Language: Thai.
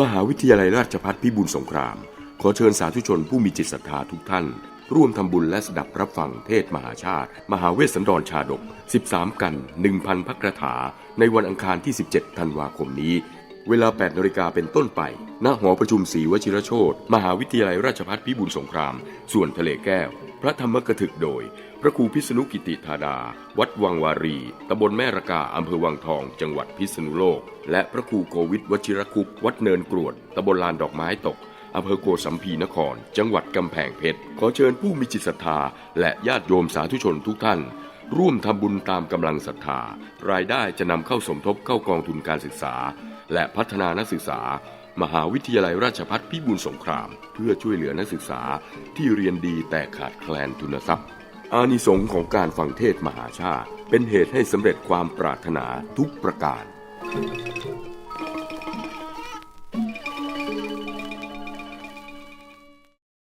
มหาวิทยาลัยราชภัฏพิบูลสงคราม ขอเชิญสาธุชนผู้มีจิตศรัทธาทุกท่าน ร่วมทำบุญและสดับรับฟังเทศมหาชาติ มหาเวสสันดรชาดก 13 กัน 1,000 พักระถา ในวันอังคารที่ 17 ธันวาคมนี้ เวลา 8นาฬิกาเป็นต้นไป ณ หอประชุมศรีวชิรโชตมหาวิทยาลัยราชภัฏพิบูลสงคราม ส่วนทะเลแก้ว พระธรรมกถึกโดย พระครูพิษณุกิติธาดา วัดวังวารี ตำบลแม่ระกา อำเภอวังทอง จังหวัดพิษณุโลก และพระครูโกวิทวชิรคุปวัดเนินกรวด ตำบลลานดอกไม้ตก อำเภอโกสัมพีนคร จังหวัดกำแพงเพชร ขอเชิญผู้มีจิตศรัทธา และญาติโยมสาธุชนทุกท่าน ร่วมทำบุญตามกำลังศรัทธา รายได้จะนำเข้าสมทบเข้ากองทุนการศึกษา และพัฒนานักศึกษา มหาวิทยาลัยราชพัฒพิบูลสงคราม เพื่อช่วยเหลือนักศึกษาที่เรียนดีแต่ขาดแคลนทุนทรัพย์ อานิสงส์ของการฟังเทศมหาชาติ เป็นเหตุให้สำเร็จความปรารถนาทุกประการ